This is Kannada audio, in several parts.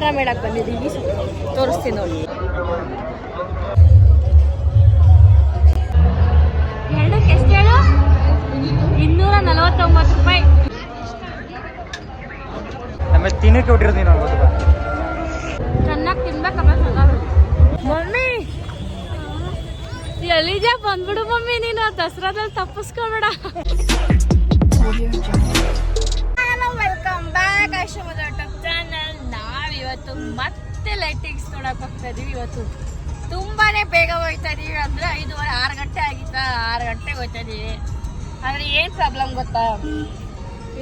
ಆಹಾರ ಮೇಳಕ್ಕೆ ಬಂದಿದ್ದೀವಿ. ತೋರಿಸ್ತೀನಿ ನೋಡಿ. ಎರಡಕ್ಕೆ ಎಷ್ಟು ಹೇಳು? ಇನ್ನೂರ ನಲವತ್ತೊಂಬತ್ತು ರೂಪಾಯಿ. ಆಮೇಲೆ ತಿನ್ನಕ್ಕೆ ಬಿಟ್ಟಿರ್ತೀನಿ ನೀನು ಚೆನ್ನಾಗಿ ತಿನ್ಬೇಕಪ್ಪ ಮಮ್ಮಿ! ಎಲ್ಲಿದ್ಯಾ? ಬಂದ್ಬಿಡು ಮಮ್ಮಿ ನೀನು ದಸರಾದಲ್ಲಿ ತಪ್ಪಿಸ್ಕೊಬೇಡ. ವೆಲ್ಕಮ್ ಬ್ಯಾಕ್ ಚಾನಲ್ ನಾವಿವತ್ತು ಮತ್ತೆ ಲೈಟಿಂಗ್ಸ್ ನೋಡಕ್ ಹೋಗ್ತಾ ಇದೀವಿ. ಇವತ್ತು ತುಂಬಾನೇ ಬೇಗ ಹೋಗ್ತಾ ಇದೀವಿ. ಅಂದ್ರೆ ಐದುವರೆ ಆರು ಗಂಟೆ ಆಗಿತ್ತಾ. ಆರು ಗಂಟೆಗೆ ಹೋಗ್ತಾ ಇದೀವಿ. ಆದ್ರೆ ಏನ್ ಪ್ರಾಬ್ಲಮ್ ಗೊತ್ತಾ?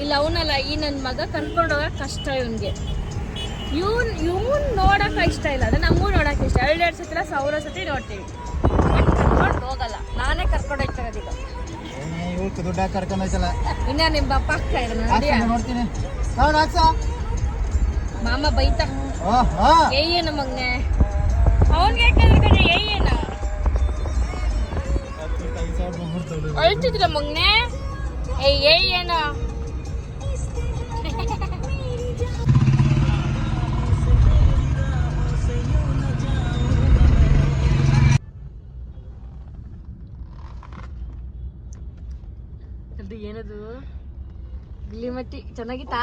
ಇಲ್ಲ ಅವನಲ್ಲ ಈ ನನ್ನ ಮಗ ಕರ್ಕೊಂಡು ಹೋಗಕ್ ಕಷ್ಟ ಇವನ್ಗೆ. ಇವನ್ ಇವನ್ ನೋಡಕ್ ಇಷ್ಟ ಇಲ್ಲ. ಅಂದ್ರೆ ನಮಗೂ ನೋಡಕ್ ಇಷ್ಟ. ಎರಡು ಸತಿ ಸಾವಿರ ಸತಿ ನೋಡ್ತೀವಿ. ಕರ್ಕೊಂಡು ಹೋಗಲ್ಲ. ನಾನೇ ಕರ್ಕೊಂಡು ದುಡ್ಡು ಹಾಕಿ ಕರ್ಕೊಂಡು ಹೋಯ್ತಲ್ಲ. ಇನ್ನ ನಿಮ್ಮ ಬಪ್ಪ ಆಗ್ತಾ ಮಾಮ ಬೈತಾ ಏನ ಮಗ್ನೆ. ಅವನ್ಗೆ ಯಾಕಂದ್ರೆ ಅಳ್ತಿದ್ರ ಮಗ್ನೆ? ಏ ಏನ ಅದು ಏನದು? ಗಿಲಿಮಟ್ಟಿ ಚೆನ್ನಾಗಿತ್ತಾ?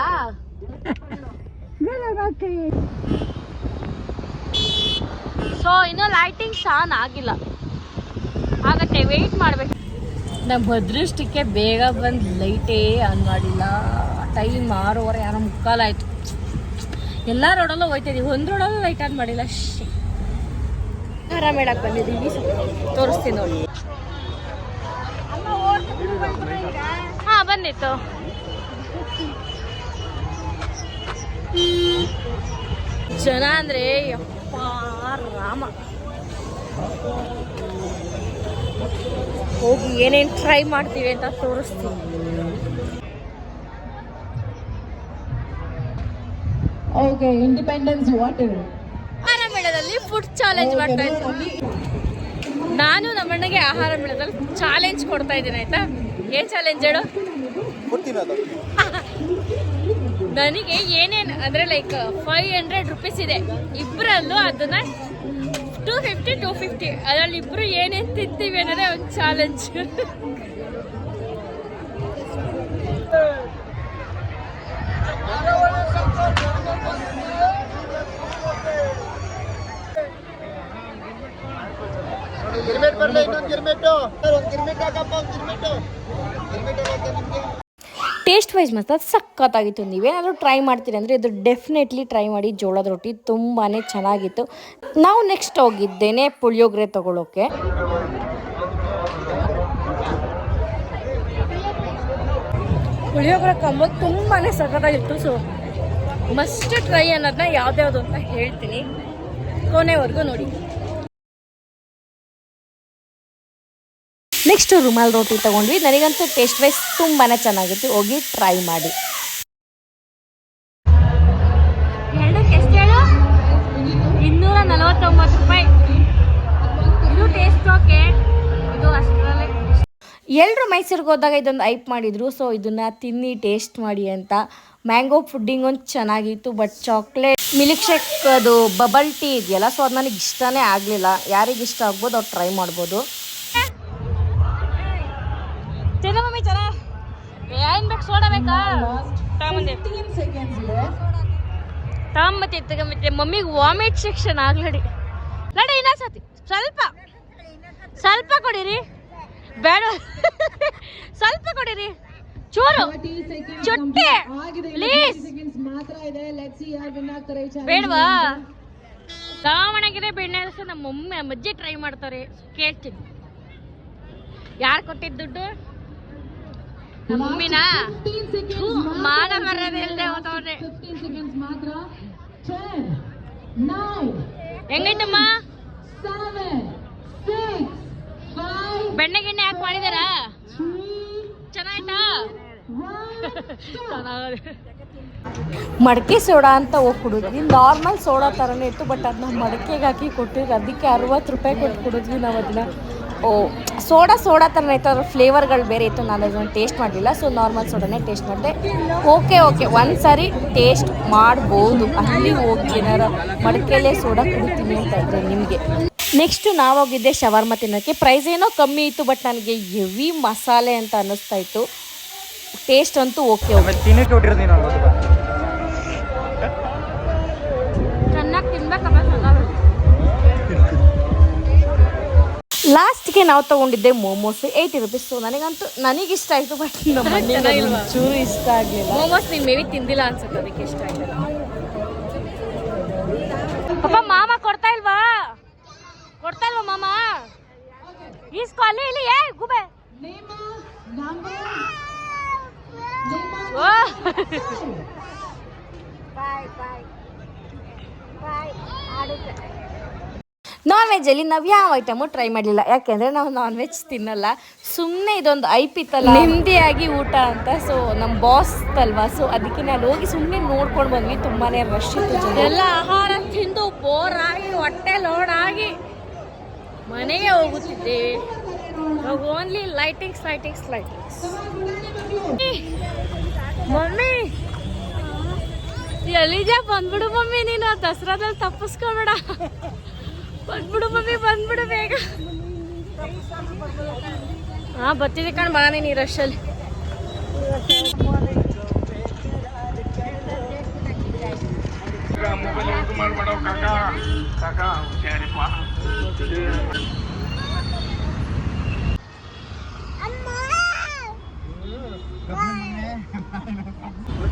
ಸೊ ಇನ್ನೂ ಲೈಟಿಂಗ್ಸ್ ಆನ್ ಆಗಿಲ್ಲ. ಆಗತ್ತೆ ವೆಯ್ಟ್ ಮಾಡ್ಬೇಕು. ನಮ್ಮ ಅದೃಷ್ಟಕ್ಕೆ ಬೇಗ ಬಂದು ಲೈಟೇ ಆನ್ ಮಾಡಿಲ್ಲ. ಟೈಮ್ ಆರೂವರೆ ಯಾರೋ ಮುಕ್ಕಾಲಾಯ್ತು ಎಲ್ಲ ರೋಡಲ್ಲೂ ಹೋಯ್ತಿದ್ದೀವಿ ಒಂದು ರೋಡಲ್ಲೂ ಲೈಟ್ ಆನ್ ಮಾಡಿಲ್ಲ. ಶೇ ಖಾರ ಬಂದಿದ್ದೀವಿ. ತೋರಿಸ್ತೀನಿ ನೋಡಿ. ಹಾಂ ಬಂದಿತ್ತು ಜನ ಅಂದ್ರೆ ಯಪ್ಪ ರಾಮ. ಹೋಗಿ ಏನೇನ್ ಟ್ರೈ ಮಾಡ್ತೀವಿ ಅಂತ ತೋರಿಸ್ತೀವಿ ಓಕೆ ಇಂಡಿಪೆಂಡೆನ್ಸ್ ವಾಟರ್ ಆಹಾರ ಮೇಳದಲ್ಲಿ ಫುಡ್ ಚಾಲೆಂಜ್ ಮಾಡ್ತಾ ಇದ್ದೀನಿ. ನಾನು ನಮ್ಮಣ್ಣಗೆ ಆಹಾರ ಮೇಳದಲ್ಲಿ ಚಾಲೆಂಜ್ ಕೊಡ್ತಾ ಇದ್ದೀನಿ ಆಯ್ತಾ? ಏನ್ ಚಾಲೆಂಜ್ ಹೇಳು? ನನಗೆ ಏನೇನು, ಅಂದರೆ ಲೈಕ್ ಫೈವ್ ಹಂಡ್ರೆಡ್ ರುಪೀಸ್ ಇದೆ. ಇಬ್ಬರಲ್ಲೂ ಅದನ್ನ ಟೂ ಫಿಫ್ಟಿ ಟೂ ಫಿಫ್ಟಿ ಅದರಲ್ಲಿ ಇಬ್ಬರು ಏನೇನು ತಿಂತೀವಿ ಅನ್ನೋದೇ ಒಂದು ಚಾಲೆಂಜ್ ಗಿರ್ಮೆಟ್ ಬರಲ್ಲ ಇನ್ನೊಂದು ಗಿರ್ಮೆಟ್ಟು ಒಂದು ಗಿರ್ಮೆಟ್ ಹಾಕಪ್ಪ, ಒಂದು ಗಿರ್ಮೆಟ್ಟು ಗಿರ್ಮೆಟ್ ಹಾಕಿ ನಿಮಗೆ. ಟೇಸ್ಟ್ ವೈಸ್ ಮಾತ್ರ ಸಖತ್ತಾಗಿತ್ತು. ನೀವೇನಾದರೂ ಟ್ರೈ ಮಾಡ್ತೀರಿ ಅಂದರೆ ಇದು ಡೆಫಿನೆಟ್ಲಿ ಟ್ರೈ ಮಾಡಿ. ಜೋಳದ ರೊಟ್ಟಿ ತುಂಬಾ ಚೆನ್ನಾಗಿತ್ತು. ನಾವು ನೆಕ್ಸ್ಟ್ ಹೋಗಿದ್ದೇನೆ ಪುಳಿಯೋಗರೆ ತಗೊಳ್ಳೋಕೆ ಪುಳಿಯೋಗರೆ ಕಂಬ ತುಂಬಾ ಸಖತ್ತಾಗಿತ್ತು. ಸೊ ಮಸ್ಟ್ ಟ್ರೈ ಅನ್ನೋದನ್ನ ಯಾವ್ದ್ಯಾವ್ದು ಅಂತ ಹೇಳ್ತೀನಿ. ಕೊನೆವರೆಗೂ ನೋಡಿ. ನೆಕ್ಸ್ಟ್ ರುಮಾಲ್ ರೋಟಿ ತಗೊಂಡ್ವಿ. ನನಗಂತೂ ಟೇಸ್ಟ್ ವೈಸ್ ತುಂಬಾ ಚೆನ್ನಾಗಿತ್ತು. ಹೋಗಿ ಟ್ರೈ ಮಾಡಿ. ಇನ್ನೂರ ನಲವತ್ತೊಂಬತ್ತು ರೂಪಾಯಿ. ಇದು ಟೇಸ್ಟ್ ಓಕೆ ಇದು ಅಷ್ಟರಲ್ಲೇ. ಎಲ್ಲರೂ ಮೈಸೂರಿಗೆ ಹೋದಾಗ ಇದೊಂದು ಐಪ್ ಮಾಡಿದ್ರು. ಸೊ ಇದನ್ನ ತಿನ್ನಿ ಟೇಸ್ಟ್ ಮಾಡಿ ಅಂತ. ಮ್ಯಾಂಗೋ ಫುಡ್ಡಿಂಗ್ ಒಂದು ಚೆನ್ನಾಗಿತ್ತು ಬಟ್ ಚಾಕ್ಲೇಟ್ ಮಿಲ್ಕ್ ಶೇಕ್ ಅದು ಬಬಲ್ ಟೀ ಇದೆಯಲ್ಲ ಸೊ ಅದು ನನಗೆ ಇಷ್ಟನೇ ಆಗಲಿಲ್ಲ. ಯಾರಿಗೆ ಇಷ್ಟ ಆಗ್ಬೋದು ಅವ್ರು ಟ್ರೈ ಮಾಡ್ಬೋದು. ತಿನ್ನ ಮಮ್ಮಿ ಚೆನ್ನ. ಏನ್ ಬೇಕು ಸೋಡಾ ಬೇಕಾ? ತಗೊಂಬಂದೆ 15 seconds left. ತಗೊಂಬತ್ತಿ ತಗೊಂಬತ್ತೆ ಮಮ್ಮಿಗೆ ವಾಮಿಟ್ ಸೆಕ್ಷನ್ ಆಗ್ಲಡಿ. ನಡಿ ಇನ್ನೊಂದ್ಸತಿ ಸ್ವಲ್ಪ. ಸ್ವಲ್ಪ ಕೊಡಿರಿ. ಬೇಡ. ಸ್ವಲ್ಪ ಕೊಡಿರಿ. ಚೂರು. 30 seconds ಚುಟ್ಟೆ. ಪ್ಲೀಸ್. ಬೇಡವಾ? ದಾವಣಗೆರೆ ಬೆಣ್ಣೆ ಹರಿಸಿ ನಮ್ಮ ಮಮ್ಮಿ ಮಜ್ಜಿ ಅಜ್ಜಿ ಟ್ರೈ ಮಾಡ್ತಾರೆ. ಕೇಳ್ತೀನಿ. ಯಾರು ಕೊಟ್ಟಿದ್ದು ದುಡ್ಡು? ಮಮ್ಮಿನಾ 15 seconds ಥೂ, ಮಾತ್ರ ಮಾನ ಇದೆ. ಮರ್ಯಾದೆ ಇಲ್ದೆ ಹೋದವ್ನೆ. 15 seconds ಮಾತ್ರ 10 9 ಹೆಂಗೈತಮ್ಮ? 7 6 5 ಬೆಣ್ಣೆ ಗಿಣ್ಣೆ ಯಾಕೆ ಮಾಡಿದಾರ? 3 ಚೆನ್ನಾಯ್ತಾ? 1 ಮಡಕೆ ಸೋಡಾ ಅಂತ ಹೋಗಿ ಕುಡಿದ್ವಿ. ನಾರ್ಮಲ್ ಸೋಡಾ ಥರನೇ ಇತ್ತು ಬಟ್ ಅದನ್ನ ಮಡಕೆಗೆ ಹಾಕಿ ಕೊಟ್ಟಿದ್ರು ಅದಕ್ಕೆ ಅರವತ್ತು ರೂಪಾಯಿ ಕೊಟ್ಟು ಕುಡಿದ್ವಿ ನಾವು ಅದನ್ನ ಓ, ಸೋಡಾ ಸೋಡಾ ಥರ ಇತ್ತು, ಅದ್ರ ಫ್ಲೇವರ್ಗಳು ಬೇರೆ ಇತ್ತು, ನಾನು ಅದನ್ನು ಟೇಸ್ಟ್ ಮಾಡಲಿಲ್ಲ, ಸೊ ನಾರ್ಮಲ್ ಸೋಡಾನೇ ಟೇಸ್ಟ್ ಮಾಡಿದೆ. ಓಕೆ ಓಕೆ ಒಂದು ಸಾರಿ ಟೇಸ್ಟ್ ಮಾಡ್ಬೋದು, ಅಲ್ಲಿ ಹೋಗಿ ಏನಾರು ಮಡಕೆಯಲ್ಲೇ ಸೋಡಾ ಕುಡಿತೀನಿ ಅಂತ ಇದ್ರೆ ನಿಮಗೆ. ನೆಕ್ಸ್ಟು ನಾವು ಹೋಗಿದ್ದೆ ಶವರ್ಮ ತಿನ್ನೋಕ್ಕೆ ಪ್ರೈಸ್ ಏನೋ ಕಮ್ಮಿ ಇತ್ತು ಬಟ್ ನನಗೆ ಹೆವಿ ಮಸಾಲೆ ಅಂತ ಅನ್ನಿಸ್ತಾ ಇತ್ತು. ಟೇಸ್ಟ್ ಅಂತೂ ಓಕೆ ಓಕೆ ಲಾಸ್ಟ್ಗೆ ನಾವು ತಗೊಂಡಿದ್ದೆ ಮೋಮೋಸ್ ಏಯ್ಟಿ ರುಪೀಸ್ ಸೊ ನನಗಂತೂ ನನಗಿಷ್ಟ ಆಯಿತು ಬಟ್ ನಮ್ಮ ಚೂರು ಇಷ್ಟ ಆಗಲಿಲ್ಲ. ಮೋಮೋಸ್ ನೀನು ಮೇವಿ ತಿಂದಿಲ್ಲ ಅನ್ಸುತ್ತೆ ಅದಕ್ಕೆ ಇಷ್ಟ ಆಗಿಲ್ಲ ಪಾಪ ಮಾಮ ಕೊಡ್ತಾ ಇಲ್ವಾ? ಕೊಡ್ತಾ ಇಲ್ವಾ ಮಾಮ? ಈಸ್ಕೊ ಅಲ್ಲಿ ಇಲ್ಲಿ ಏ ಗುಬೆ. ಬಾಯ್ ಬಾಯ್ ಬಾಯ್ ಆಡುತ್ತೆ. ನಾನ್ ವೆಜ್ಜಲ್ಲಿ ನಾವು ಯಾವ ಐಟಮು ಟ್ರೈ ಮಾಡಲಿಲ್ಲ. ಯಾಕೆಂದರೆ ನಾವು ನಾನ್ ವೆಜ್ ತಿನ್ನಲ್ಲ. ಸುಮ್ಮನೆ ಇದೊಂದು ಐಪಿತ್ತಲ್ಲ. ನೆಮ್ಮದಿಯಾಗಿ ಊಟ ಅಂತ ಸೊ ನಮ್ಮ ಬಾಸ್ ತಲ್ವಾ? ಸೊ ಅದಕ್ಕೆ ನಾನು ಹೋಗಿ ಸುಮ್ಮನೆ ನೋಡ್ಕೊಂಡು ಬಂದ್ವಿ. ತುಂಬಾ ರಶ್ ಇತ್ತು ಎಲ್ಲ ಆಹಾರ ತಿಂದು ಬೋರ್ ಆಗಿ ಹೊಟ್ಟೆ ಲೋಡ್ ಆಗಿ ಮನೆಗೆ ಹೋಗುತ್ತಿದ್ದೇವೆ only lightings lightings lightings mummy! ಎಲ್ಲಿಗೆ ಬಂದ್ಬಿಡು ಮಮ್ಮಿ ನೀನು ದಸರಾದಲ್ಲಿ ತಪ್ಪಿಸ್ಕೊಬೇಡ. ಬಂದ್ಬಿಡು ಮಮ್ಮಿ ಬಂದ್ಬಿಡು ಬೇಗ ಹಾ ಬರ್ತಿದ್ದೆ ಕಣ್ ಬಾ ನೀನು ಈ ರಶಲ್ಲಿ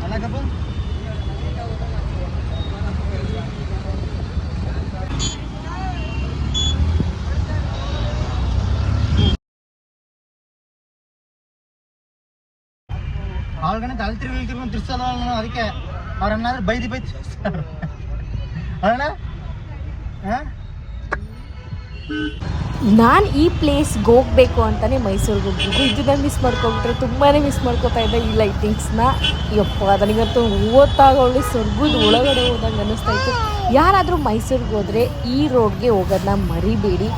ಅಲ್ಲ ಗಬ್ಬು ಆಳ್ಗಣೆ ತಲೆ ತಿರ್ಸಲ್ಲ ಅದಕ್ಕೆ ಅವ್ರನ್ನಾದ್ರೆ ಬೈದಿ ಬೈದು ಅಣ್ಣ ನಾನು ಈ ಪ್ಲೇಸ್ಗೆ ಹೋಗ್ಬೇಕು ಅಂತಲೇ ಮೈಸೂರಿಗೆ ಹೋಗ್ಬೇಕು ಇದನ್ನ ಮಿಸ್ ಮಾಡ್ಕೊಬಿಟ್ರೆ ತುಂಬಾ ಮಿಸ್ ಮಾಡ್ಕೊತಾ ಇದ್ದೆ ಈ ಲೈಟಿಂಗ್ಸ್ನ ಯಪ್ಪ, ನನಗಂತೂ ಓದ್ತಾಗೊಳ್ಳಿ ಸ್ವರ್ಗದ ಒಳಗಡೆ ಹೋದಂಗೆ ಅನ್ನಿಸ್ತಾ ಇತ್ತು. ಯಾರಾದರೂ ಮೈಸೂರಿಗೆ ಹೋದರೆ ಈ ರೋಡ್ಗೆ ಹೋಗೋದನ್ನ ಮರಿಬೇಡಿ.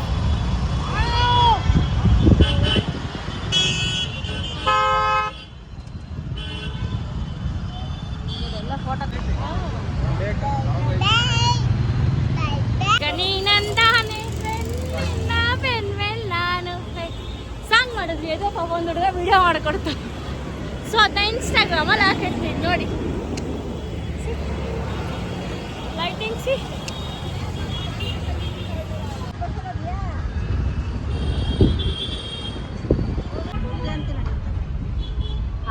ಒಂದು ಹುಡುಗ ವಿಡಿಯೋ ಮಾಡಿಕೊಡ್ತು. ಸೊ ಅದನ್ನ ಇನ್ಸ್ಟಾಗ್ರಾಮಲ್ಲಿ ಹಾಕಿರ್ತೀನಿ ನೋಡಿ. Lighting C.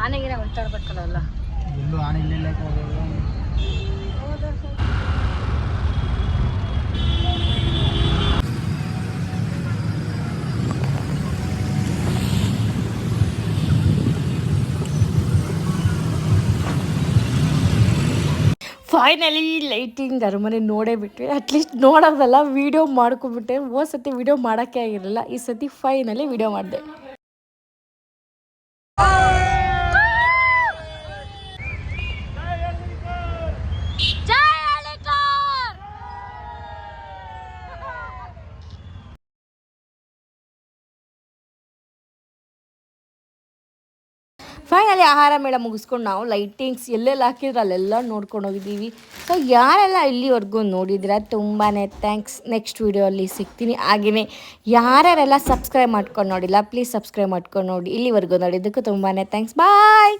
ಆನೆಗಿನ ಎಲ್ಲ. ಎಲ್ಲೂ ಆನೆ ಇಲ್ಲ ಫೈನಲಿ ಲೈಟಿಂಗ್ ಅರಮನೆ ನೋಡೇ ಬಿಟ್ವಿ. ಅಟ್ಲೀಸ್ಟ್ ನೋಡೋದಲ್ಲ ವಿಡಿಯೋ ಮಾಡ್ಕೊಬಿಟ್ಟೆ ಹೋದ ಸತಿ ವಿಡಿಯೋ ಮಾಡೋಕ್ಕೆ ಆಗಿರಲಿಲ್ಲ. ಈ ಸತಿ ಫೈನಲಿ ವಿಡಿಯೋ ಮಾಡಿದೆ. ಫೈನಲಿ ಆಹಾರ ಮೇಳ ಮುಗಿಸ್ಕೊಂಡು ನಾವು ಲೈಟಿಂಗ್ಸ್ ಎಲ್ಲೆಲ್ಲ ಹಾಕಿದ್ರೆ ಅಲ್ಲೆಲ್ಲ ನೋಡ್ಕೊಂಡು ಹೋಗಿದ್ದೀವಿ. ಸೊ ಯಾರೆಲ್ಲ ಇಲ್ಲಿವರೆಗೂ ನೋಡಿದ್ರೆ ತುಂಬಾ ಥ್ಯಾಂಕ್ಸ್ ನೆಕ್ಸ್ಟ್ ವೀಡಿಯೋಲ್ಲಿ ಸಿಗ್ತೀನಿ. ಹಾಗೆಯೇ ಯಾರ್ಯಾರೆಲ್ಲ ಸಬ್ಸ್ಕ್ರೈಬ್ ಮಾಡ್ಕೊಂಡು ನೋಡಿಲ್ಲ ಪ್ಲೀಸ್ ಸಬ್ಸ್ಕ್ರೈಬ್ ಮಾಡ್ಕೊಂಡು ನೋಡಿ. ಇಲ್ಲಿವರೆಗೂ ನೋಡಿದ್ದಕ್ಕೂ ತುಂಬಾ ಥ್ಯಾಂಕ್ಸ್ ಬಾಯ್